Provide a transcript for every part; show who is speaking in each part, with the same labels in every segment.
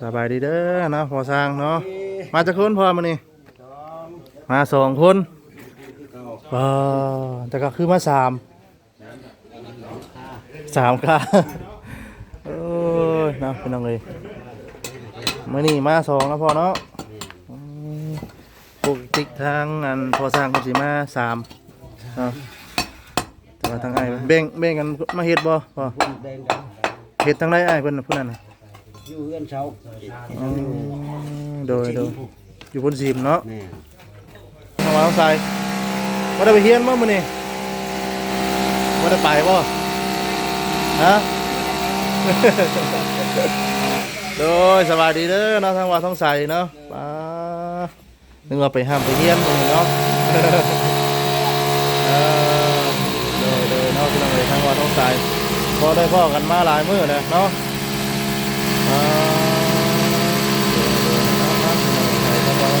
Speaker 1: สบายดีเด้อเนาะพอสร้างเนาะมาจากคนพอมานี่มาสองคนว้าแต่ก็คือมาสามสามค่ะโอ้ยเนาะเป็นยังไงมานี่มาสองแล้วพอเนาะอืมปกติทางอันพอสร้างคนสิมาสามเนาะแต่ว่าทางไอ้เบ่งเบ่งกันมาเฮ็ดบ่พอ
Speaker 2: พุ่นแดงกัน
Speaker 1: เฮ็ดทางไหนไอ้เพิ่นน่ะผู้นั้นน่ะ
Speaker 2: อยู่เฮือนเช้า
Speaker 1: อืมโดยโดยอยู่บนซีมเนาะ
Speaker 2: แม่
Speaker 1: ทางวางใส่ว่าได้ไปเฮียนบ่มื้อนี้ว่าได้ไปบ่ฮะโดยสวัสดีเด้อเนาะทางว่าท้องใสเนาะป้านึกว่าไปห้ามไปเฮียนมื้อนี้เนาะเออโดยโดยเนาะพี่น้องเอ้ยทางว่าท้องใสพอได้พ่อกันมาหลายมื้อแล้วเนาะอ่าโ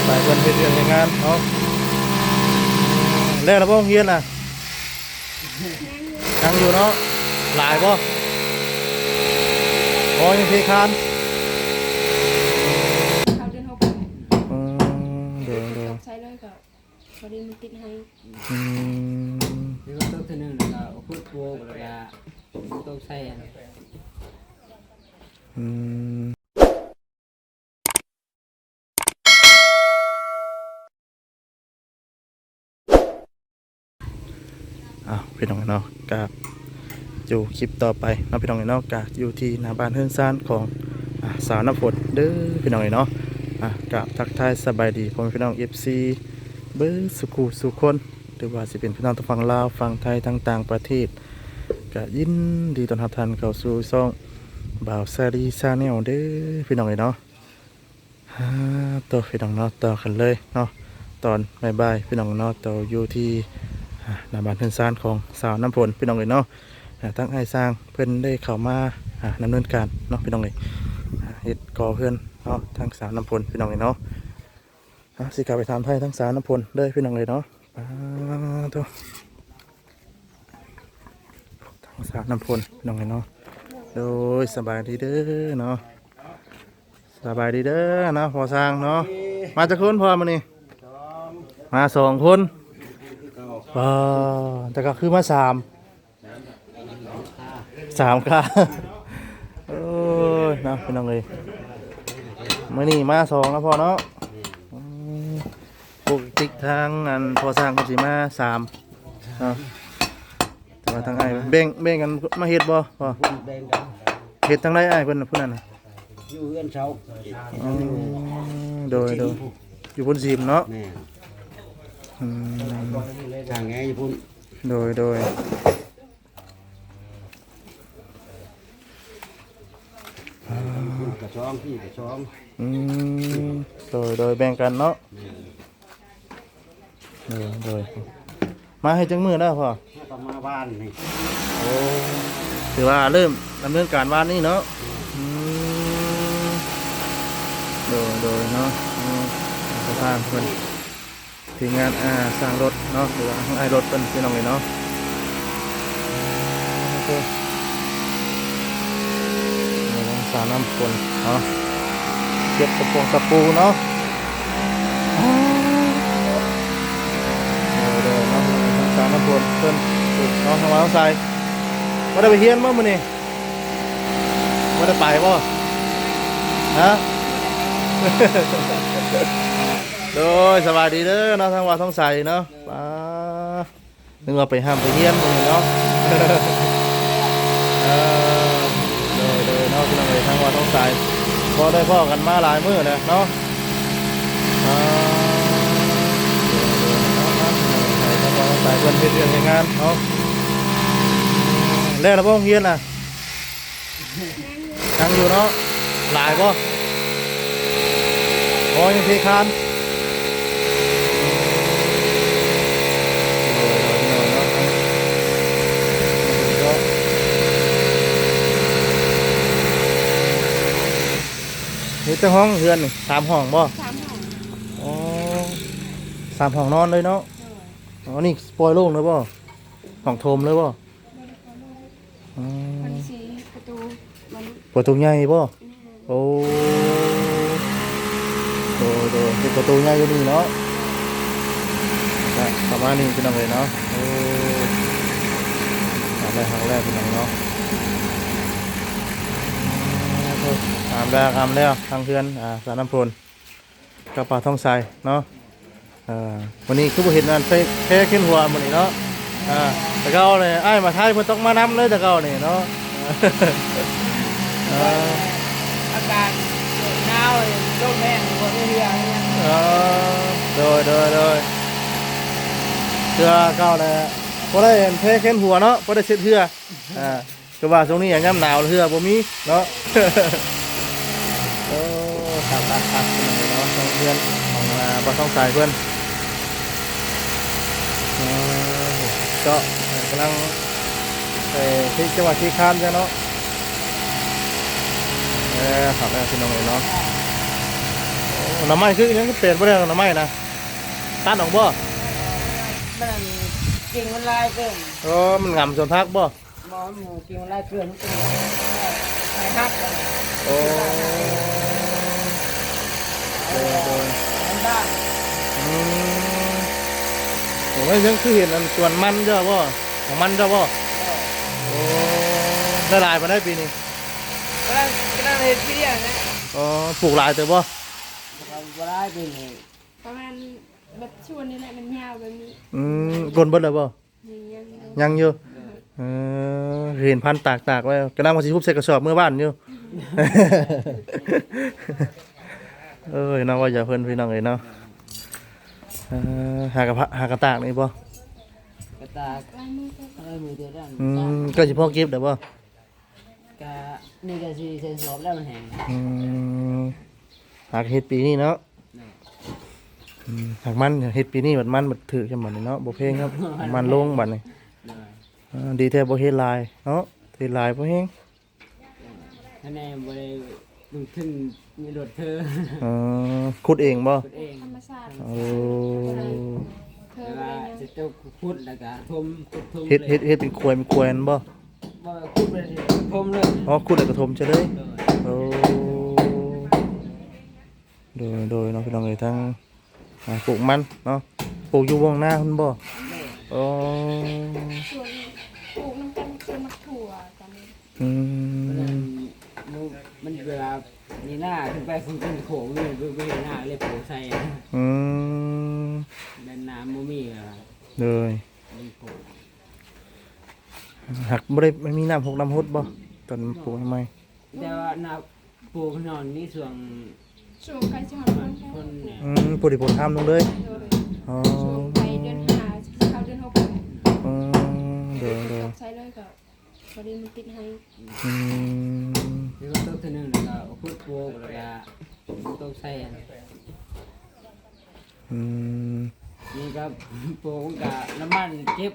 Speaker 1: ดยโด ยเนาะครับพี่น้องเอ้ยทางว่าท้องใสเพิ่นเฮ็ดเรื่องเฮ็ดงานเนาะแล้วนะพ่อเฮียนน่ะยังอยู่เนาะหลายป่โอ้ยังเทคาน
Speaker 3: เขาเดินหก
Speaker 1: อืมเดี๋ยวเดี๋ยว
Speaker 3: ใช้เลยก็พอดีมันติดให้
Speaker 1: อืม
Speaker 4: นี่ก็ต้องเท่านึงแล้วก็พูดโวแล้วก็ต้องใส่อัน
Speaker 1: อืม อ้าวพี่น้องเนาะกับอยู่คลิปต่อไปเนาะพี่น้องเนาะกับอยู่ที่หน้าบ้านเฮือนซ่านของสาวน้ำฝนเด้อพี่น้องเนาะอะกับทักทายสบายดีพ่อแม่พี่น้อง FC เบอร์สุขุสุคนหรือว่าสิเป็นพี่น้องทางฝั่งลาวฝั่งไทยทั้งต่างประเทศก็ยินดีต้อนรับท่านเข้าสู่ช่องบ่าวซารีซาแนลเด้อพี่น้องเนาะฮ่าต่อพี่น้องเนาะต่อกันเลยเนาะตอนบ่ายพี่น้องเนาะต่ออยู่ที่ หน้าบ้านเพื่อนซานของสาวน้ำฝนพี่น้องเลยเนาะอ่าทั้งไอ้สร้างเพิ่อนได้เข้ามาดำเนินการเนาะพี่น้องเอ่าเฮ็ดก่อเพื่อนเนาะทั้งสาวน้ำฝนพี่น้องเนาะอะสิกลับไปถามไทยทั้งสารน้ำพลเลยพี่น้องเลยเนาะตัวทั้งสารน้ำพลพี่น้องเลยเนาะโดยสบายดีเด้อเนาะสบายดีเด้อเนาะพอสร้างเนาะมาจากคนพอมานี่มาสองคน ป้าแต่ก็คือมาสามสามค่ะโอ้ยเนาะพี่น้องเลยมื่อนี้มาสองแล้วพอเนาะปกติทางอันพอสร้างคนสิมาสามเนาะแต่ว่าทางไอ้ายเบ่งเบ่งกันมาเฮ็ดบ่พอ
Speaker 2: พุ่นแดงกัน
Speaker 1: เฮ็ดทางไหนไอ้ายเพิ่นน่ะผู้นั้นน่ะ
Speaker 2: อยู่เฮือนเช้า
Speaker 1: อืมโดยโดยอยู่บนซีมเนาะ
Speaker 2: แม่
Speaker 1: อืม
Speaker 2: ทางแงอยู่พุ่น
Speaker 1: โดยโดย
Speaker 2: พุ่นกระช่องพี่กระช่อง
Speaker 1: อืมโดยโดยแบ่งกันเนาะโดยโดยมาให้จังมือแล้วพ่อ
Speaker 2: ถ้าก็มาบ้านนี่
Speaker 1: โอ้ถือว่าเริ่มดำเนินการวันนี้เนาะอืมโดยโดยเนาะอืมสะพานเพิ่น ทีมงานอ่าสร้างรถเนาะหรือว่าไอรถเป็นพี่น้องเลยเนาะโอเคสาน้ำฝนเนาะเก็บกระปงตะปูเนาะเดี๋ยวเดี๋ยวเนาะสาน้ำฝนเพิ่นปลูกเนาะทางวางใส่ว่าได้ไปเฮียนบ่มื้อนี้ว่าได้ไปบ่ฮะ โดยสวัสดีเด้อเนาะทางว่าทั้งใส่เนาะป้านึกว่าไปห้ามไปเฮียนนี้เนาะเออโดยโดยเนาะพี่น้องเอ้ยทางว่าทั้งใส่พอได้พ่อกันมาหลายมื้อแล้วเนาะอ่าโดยโดยเนาะครับพี่น้องเอ้ยทางว่าท้องใสเพิ่นเฮ็ดเรื่องเฮ็ดงานเนาะแล้วนะพ่อเฮียนน่ะยังอยู่เนาะหลายบ่โอ้ยังเทคาน นี่แต่ห้องเฮือนนี่สามห้องบ่
Speaker 3: สามห้อง
Speaker 1: อ๋อสามห้องนอนเลยเนาะอ๋อนี่สปอยโล่งเลยบ่ห้องโถมเลยบ่อื
Speaker 3: วัน
Speaker 1: ม
Speaker 3: ที่สี่ประตูมัน
Speaker 1: ประตูใหญ่บ่โอ้ประตูง่ายอยู่นี่เนาะก็ประมาณนี้พี่น้องเลยเนาะโอ้ทางแรกทางแรกพี่น้องเนาะ ตามแล้วตามแล้วทางเพื่อนอ่าสารน้ำพลกระป๋าทองใสเนาะอ่อวันนี้คือบ่เห็นงานเฟแค่ขึ้นหัวมันนี่เนาะอ่าแต่เก่าเลยไอ้มาไทยเพิ่นต้องมานำเลยแต่เก่านี่เนาะ
Speaker 4: อากาศหนาวลมแห้งบ่มีเรือเนี่ย
Speaker 1: เออโดยโดยโดยเสื้อเก่าเลยพอได้เห็นเพขึ้นหัวเนาะพอได้เช็ดเสื้ออ่า คือว่าช่วงนี้อย่างย่ำหนาวเสื้อบ่มีเนาะโอ้ครับครับครับเนาะต้องเพื่อนของอ่าบ่ต้องสายเพื่อนเออก็กำลังไปที่จังหวัดที่คานจ้ะเนาะเออครับแม่พี่น้องเอ๋ยเนาะโอ้หน้ำไม้คือยังเปลี่ยนบ่ได้หรอกหน้ำไม้นะตัดออกบ่
Speaker 4: มันกิ่งมันลายเกิน
Speaker 1: เออมันงำส่วนพักบ่
Speaker 4: หมอหมูกิ่งมันลายเกินมันเป็นไม้ฮักเลย
Speaker 1: โอ้โดยโดย
Speaker 4: มันบ้าน
Speaker 1: อืมผมว่ายังคือเห็นอันส่วนมันเจ้าบ่ของมันเจ้าบ่โอ้ได้หลายมาได้ปีนี้
Speaker 4: กำลังกำลังเห็ดเพี้ยนะ
Speaker 1: อ๋อปลูกหลายแต่บ่
Speaker 4: เราบ่ได้เป็นไง
Speaker 3: ประมาณแบบชวนนี่แหละมันยาวแบบนี้
Speaker 1: อืมกลนเบิดแล้วบ่
Speaker 3: นี่ยัง
Speaker 1: ยังอยู่ เออเห็นพันธุ์ตากๆไว้กระนั้งมาสิทุบใส่กระสอบเมื่อบ้านอยู่ เอ้ยน้องว่าอย่าเพิ่นพี่น้องเอ้ยเนาะเออหากระพะหากระตากนี่บ่
Speaker 4: กระตาก
Speaker 3: ลายมือก็
Speaker 4: อะไรมือเดียวด้าน
Speaker 1: อืมก็สิพอเก็บได้บ่
Speaker 4: กะนี่ก็สิเซ็นสอบแล้วมันแห้ง
Speaker 1: อืมหากเฮ็ดปีนี้เนาะอืมหากมันเฮ็ดปีนี้บัดมันบัดถือจังบัดนี้เนาะบ่เพลงครับ มันลงบัดนี้อ่า ดีแท้บ่เฮ็ดลายเนาะเฮ็ดลายบ่แฮง
Speaker 4: ท่านแน่บ่ได้ลงทุนมีรถเธอ
Speaker 1: เออขุดเองบ่
Speaker 4: ขุดเอง
Speaker 3: ธรรมชาติ
Speaker 1: โอ้
Speaker 3: เธอ
Speaker 4: แล้ว
Speaker 3: ไป
Speaker 4: ก็
Speaker 3: ยัง
Speaker 4: จะเจ้าขุดแล้วก็ทมขุดทม
Speaker 1: เฮ็ดเฮ็ดเฮ็ดเป็นควยเป็นควยนั่นบ่
Speaker 4: บ่ขุดไปเลยทมเลย
Speaker 1: อ๋อขุดแล้วก็ถมซะเลยโอ้โดยโดยเนาะพี่น้องเอ้ยทั้งอ่าปลูกมันเนาะปลูกอยู่วงหน้าคุณบ่โอ้
Speaker 3: ชวนปลูก น้ำกันชวนมักถั่วกัน
Speaker 1: อื
Speaker 4: มัน
Speaker 1: ม
Speaker 4: มันเวลามีหน้าขึ้นไปคุณเป็นโขงเลยไปเห็นหน้าเลยโผล่ใส่
Speaker 1: อืม
Speaker 4: ด้านน้ำบ่มีอะ
Speaker 1: เลย
Speaker 4: มันโผล่
Speaker 1: หักบ่ได้ไม่มีน้ำหกน้ำหดบ่ตอนปลูกใหม่
Speaker 4: แต่ว่าน้าปลูกนอนนี่ส่วน
Speaker 3: ช่วงใกล้จะหอดคนแค่
Speaker 4: คนเนี่ย
Speaker 1: อืมปลูกที่ปลูกทำลงเลย
Speaker 3: โดย
Speaker 1: อ๋อ
Speaker 3: ช่วงไปเดือนห้าเข้าเดือนหก
Speaker 1: อืมเดี๋ยวเดี๋ยว
Speaker 3: ใช้เลยก็ พอดีมันติดให้
Speaker 1: อืม
Speaker 4: นี่ก็ต้นที่หนึ่งแล้วก็เอาพุดปลูกแล้วก็ต้นใส่อัน
Speaker 1: อืม
Speaker 4: นี่ก็ปลูกกับน้ำมันเก็บ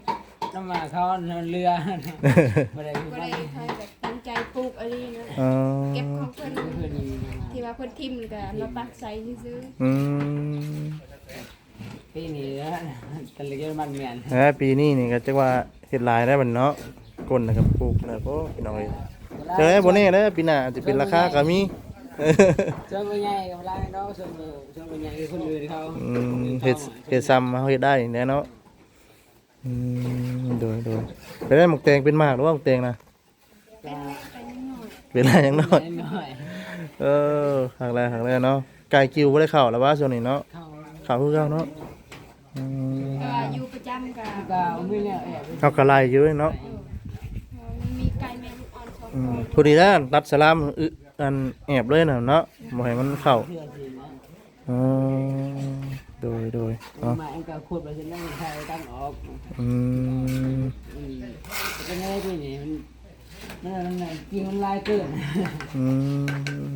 Speaker 4: น้ำมันเขาเรือบ่ได้
Speaker 3: ก็ได้ใครแบบตั้งใจปลูกอะไรนะ
Speaker 1: อ๋อ
Speaker 3: เก็บของเพิ่น
Speaker 4: เพื่อนนี่
Speaker 3: ที่ว่าเพิ่นทิ่มก็มาปักใส่ซื้อ
Speaker 1: อืม
Speaker 4: ปีนี้นะตะลึงมันแม่น
Speaker 1: เอ้ยปีนี้นี่ก็จักว่าเฮ็ดหลายได้บัดเนาะ ก้นน่ะก็ปลูกแล้วก็พี่น้องเอ้ยเจอบ่แน่เด้อปีหน้าอาจจะเป็นราคาก็มี
Speaker 4: ช่วงใหญ่กับลายเนาะช่วงช่วงใหญ่คือคนอื่นเขา
Speaker 1: อืมเฮ็ดเฮ็ดซ้ำเฮาเฮ็ดได้นี่แหละเนาะอืมโดยโดยไปได้หมกแตงเป็นมากหรือว่าหมกแตงนะ
Speaker 3: เป็นไปนิดหน่อย
Speaker 1: เป็นอะไรอย่างน้อย
Speaker 4: น้อย
Speaker 1: เออหักแล้วหักแล้วเนาะไก่กิวบ่ได้เข้าแล้วว่าช่วงนี้เนาะ
Speaker 4: เขา
Speaker 1: เข้าคือเก่าเนาะอืม
Speaker 3: ก็อยู่ประจำกับ
Speaker 4: ก็ไม่เนี่ยแอบ
Speaker 1: เขาก็ไล่อยู่เนาะ
Speaker 3: มันมีไก่แม่ ลูกอ่อนสอง
Speaker 1: อื
Speaker 3: ตั
Speaker 1: ม
Speaker 3: ว
Speaker 1: พอดีแล้วตัดสลามอึอันแอบเลยน่ะเนาะบ่ให้มันเข้า
Speaker 4: เพื่อนทีนะ
Speaker 1: อ๋อโดยโดยเนาะ
Speaker 4: มาเองก็ขุดไปเสร็จแล้วมันใช้ตั้งออก
Speaker 1: อืม
Speaker 4: อืมเป็นไงปีนี้มันมันมันกินมันลายเกิน
Speaker 1: อืม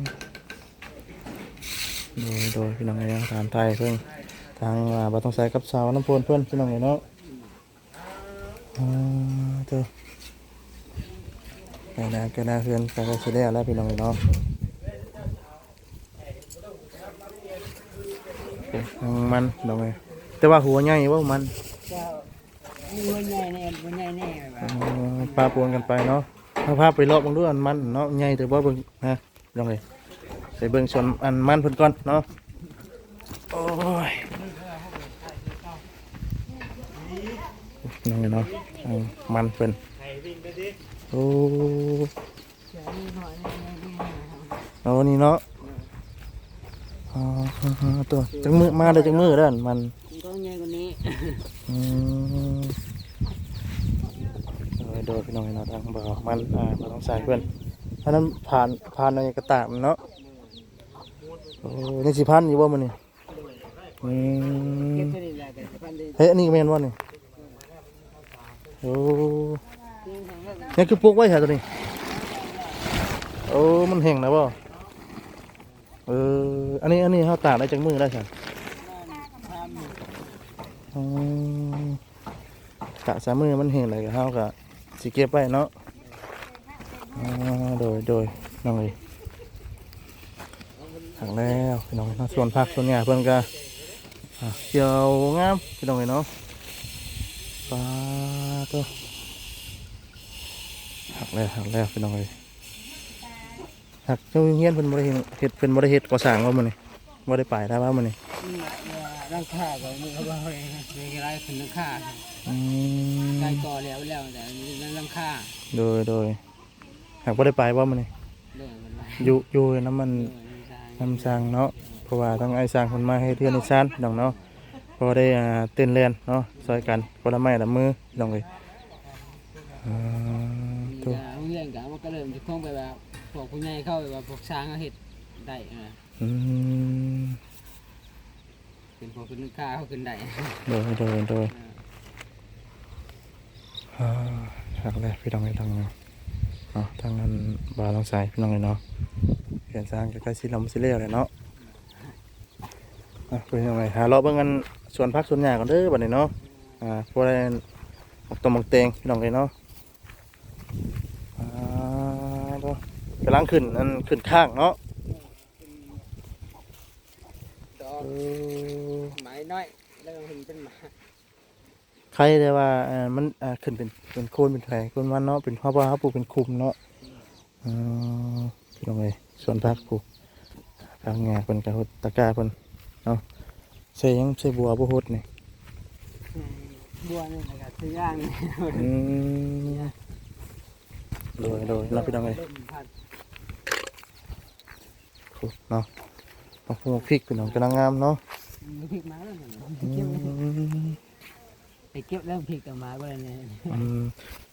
Speaker 1: โดยโดยพี่น้องเอ้ยทางไทยเพิ่งทางอ่าบ่ต้องใส่กับสาวน้ำพนเพิ่นพี่น้องเอ้ยเนาะอ่าเด้อไป นะก็น่าเพื่อนไปก็สิได้แล้วพี่น้องเอ้ยเนาะเป็นทางมันพี่น้องเอ้ยแต่ว่าหัวใหญ่ว่ามัน
Speaker 4: ก็มีวันใหญ่แน่วันใหญ่แน่แบบ
Speaker 1: เออปลาปนกันไปเนาะเอาภาพไปรอบเบิ่งดูอันมันเนาะใหญ่แต่ว่าเบิ่งนะพี่น้องเอ้ยไปเบิ่งส่วนอันมันเพิ่นก่อนเนาะโอ้ยนั่นไงเนาะเอามันเป็น โอ้เอานี่เนาะอ๋อตัวจังมือมาเลยจังมือเด้อนมัน
Speaker 4: ก็ใหญ่กว่านี้
Speaker 1: อืมโดยโดยพี่น้องเนาะทางบ่าวมันอ่าบ่ต้องใส่เพื่อนเพราะนั้นผ่านผ่านในกระตากมันเนาะโอ้นี่สิพันอยู่บ่มันนี่อื
Speaker 4: เก็บ
Speaker 1: ม
Speaker 4: ไปได้แล้วแต่พันได้
Speaker 1: เฮ้ยอันนี้ก็แม่นบ่นี่โอ้
Speaker 4: เพียงทาง นี่
Speaker 1: คือปลูกไว้แถวตัวนี้โอ้มันแห้งนะบ่เอออันนี้อันนี้เฮาตากได้จังมือได้ซั่น
Speaker 4: ทำ
Speaker 1: อืมกสามมือมันแห้งเลยก็เฮาก็สิเก็บไว้เนาะโดยโดยน้องเอ้ยถังแล้วพี่น้องเนาะส่วนผักส่วนหญ้าเพิ่นก็เกี่ยวงามพี่น้องเอ้ยเนาะปลาตัว หักแล้วหักแล้วพี่น้องเอ้ยหักเจ้าเฮียนเพิ่นบ่ได้เฮ็ดเฮ็ดเพิ่นบ่ได้เฮ็ดก่อสร้างว่ามื้อนี้บ่ได้ไปได้ว่ามื้อนี้
Speaker 4: ร่างค่าก็มือเขาบอกเลยมีอะไรขึ้นร่างค่า
Speaker 1: อืม
Speaker 4: ได้ก่อแล้วแล้วแต่นั่นร่างค่า
Speaker 1: โดยโดยหากบ่ได้ไปว่ามื้อนี้
Speaker 4: เรื่องมัน
Speaker 1: อยู่อยู่น้ำมัน
Speaker 4: เรื่องมันได้
Speaker 1: น้ำสร้างเนาะเพราะว่าทั้งไอ้สร้างคนมาให้เทือนในชานพี่น้องเนาะพอได้อ่าเต้นเล่นเนาะซอยกันคนละไม้ละมือพี่น้องเลยอ่า
Speaker 4: มี
Speaker 1: ตัว
Speaker 4: แต่โรงเรียนกันมันก็เริ่มจะคงไปแบบพวกผู้ใหญ่เข้าไปว่าพวกช้างเขาเห็ดได้นะ
Speaker 1: อืม
Speaker 4: เป็นพวกขึ้นค่าเขาขึ้นได้
Speaker 1: โดยโดยโดยอ่าหักเลยพี่น้องเลยทางเนาะเนาะทางนั้นบาลองใส่พี่น้องเลยเนาะเปลี่ยนสร้างใกล้ๆสิลำสิเลี้ยวเลยเนาะอะเป็นยังไงหาเลาะเบิ่งกันสวนพักสวนหญ้ากันเด้อบัดนี้เนาะอ่าพวกได้หมกตมหมกเตงพี่น้องเลยเนาะ อ่าตัว กำลังขึ้นอันขึ้นข้างเนาะ
Speaker 4: ดอก
Speaker 1: เออ
Speaker 4: ไม้น้อยแล้วก็เห็นเป็นหมา
Speaker 1: ใครแต่ว่าอ่ามันอ่าขึ้นเป็นเป็นโคนเป็นแผลโคนมันเนาะเป็นพ่อพ่อปลูกเป็นคุมเนาะอืมพี่น้องเลยส่วนพักปลูกทางงาเป็นกระหดตะกร้าเป็นเนาะใส่หยังใส่บัวบัวหดนี่
Speaker 4: บัวนี่นะครับซื้อย่างนี่
Speaker 1: อืมโดยโดยเนาะพี่น้องเลย
Speaker 4: ล่มพัด
Speaker 1: ปลูก เนาะมาปลูกพริกพี่น้องกำลังงามเนาะ
Speaker 4: มีพริกมาแล้วเนี่ย
Speaker 1: อื
Speaker 4: เก็บ
Speaker 1: ม
Speaker 4: ไปเก็บแล้วพริกกับมาบ่ได้เนี่ย
Speaker 1: อืม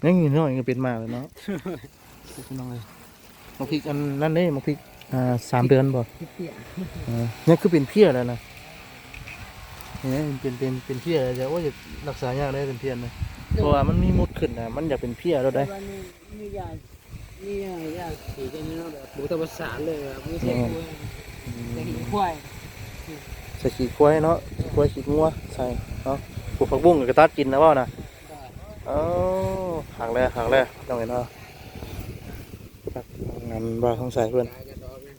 Speaker 1: ยังอยู่น้อยก็เป็นมากเลยเนาะพี่น้องเลยมะพริกอันนั่นนี่มะพริกอ่าสามเดือนบ่
Speaker 4: พริกเปียก
Speaker 1: อ่าเนี่ยคือเป็นเพี้ยแล้วนะเนี่ยเป็นเป็นเป็นเพี้ยแล้วจะโอ้ยรักษายากได้เป็นเพี้ยนะเพราะว่ามันมีมดขึ้นนะมันอยากเป็นเพี้ยแล้วได้
Speaker 4: แต่ว่านี่นี่ยา นี่ยายาสีกันนี่เนาะแบบบุตรประสานเลยแบบไม่ใช่กล้วยแต่หินควาย
Speaker 1: ใส่ขี้ควายเนาะขี้ควายขี้งัวใส่เนาะปลูกผักบุ้งกับกระตัดกินนะว่านะเอ้าหักแล้วหักแล้วต้องเห็นเนาะครับงานบ้าต้องใส่เพื่อน
Speaker 4: ตายกันดอกเนี่ย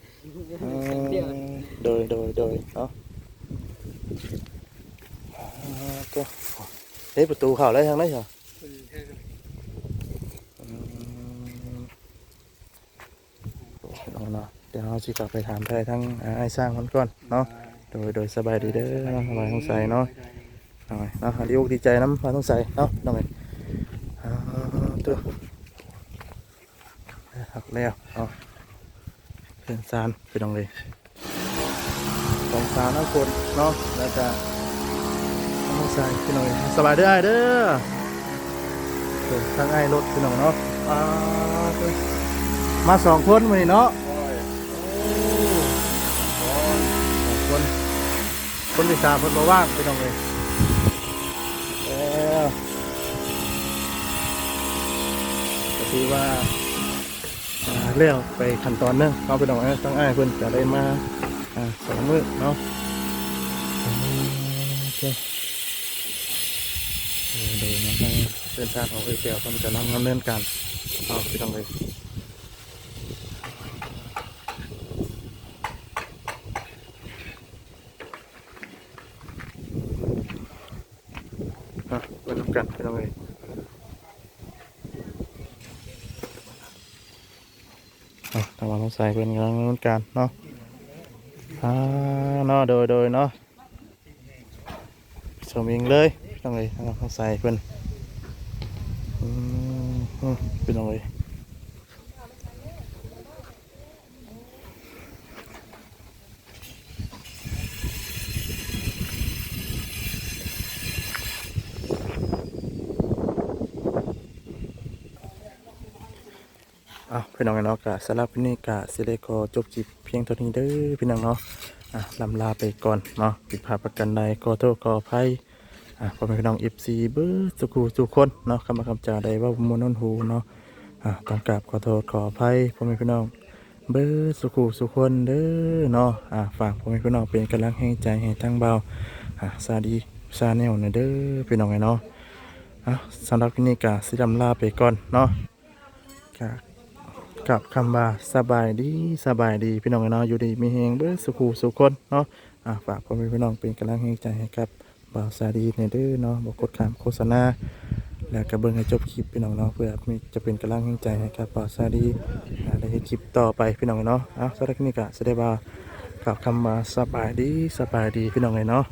Speaker 1: อื
Speaker 4: เดี๋ยว
Speaker 1: มโดยโดยโดยเนาะอ่าก็เฮ้ยประตูเข้าได้ทางไหนเหรออืม เนาะเดี๋ยวเราสิกลับไปถามไทยทั้งไอ้สร้างคนก่อนเนาะโดยโดยสบายดีเด้อสบายต้องใส่เนาะหน่อยเนาะดีอกดีใจน้ำมาต้องใส่เนาะน้องเอ๋ยตัวหักแล้วเอาเพื่อนซานไปน้องเลยสองสาวน้ำฝนเนาะแล้วก็น้องชายพี่น้องสบายเด้อไอ้เด้อเดี๋ยวทางไอ้รถพี่น้องเนาะมาสองคนมานี่เนาะโอ้สองคน คนที่สามคนมาว่างพี่น้องเลยแล้วก็ถือว่าเลี้ยวไปขั้นตอนหนึงเอาไปน้องเอ้ตั้งอ้ายเพิ่นจะได้มาสองมือเนาะโอเคเดี๋ยวนะทางเส้นทางของไอ้แก้วมันจะนั่งดำเนินการเอาไปทำเลย อะไปทำกันไปเลยทำมาต้องใส่เป็นกำลังดำเนินการเนาะอ่าเนาะโดยโดยเนาะชมเองเลยต้องเลยต้องใส่เป็นอืมอืมพี่น้อะไร อะพี่น้องเนาะกะสำหรับวันนี้กะสิได้ขอจบคลิปเพียงเท่านี้เด้อพี่น้องเนาะอะลำลาไปก่อนเนาะผิดพลาดประกันใดขอโทษขออภัยอะพ่อแม่พี่น้อง FC เบิดสุขุทุคนเนาะคำมาคำจาใดว่าบ่มวนนนหูเนาะอะต้องกราบขอโทษขออภัยพ่อแม่พี่น้องเบิดสุขุสุขคนเด้อเนาะอะฝากพ่อแม่พี่น้องเป็นกำลังให้ใจให้ทั้งเบาอะสวัสดีซาแนลนะเด้อพี่น้องไงเนาะอะสำหรับที่นี่กะสิลำลาไปก่อนเนาะกะ กับคำว่าสบายดีสบายดีพี่น้องเนาะอยู่ดีมีแหงเบิดสุขูสุขคนเนาะอะฝากพ่อแม่พี่น้องเป็นกำลังแห่งใจให้กับบ่าวสาดีในเด้อเนาะบอกกดขามโฆษณาแล้วก็เบิ่งให้จบคลิปพี่น้องเนาะเพื่อจะเป็นกำลังแห่งใจให้กับบ่าวสาดีอ่าได้เห็นคลิปต่อไปพี่น้องเนาะเอาสำหรับคลิปนี้ก็แสดงว่ากับคำว่าสบายดีสบายดีพี่น้องเลยเนาะ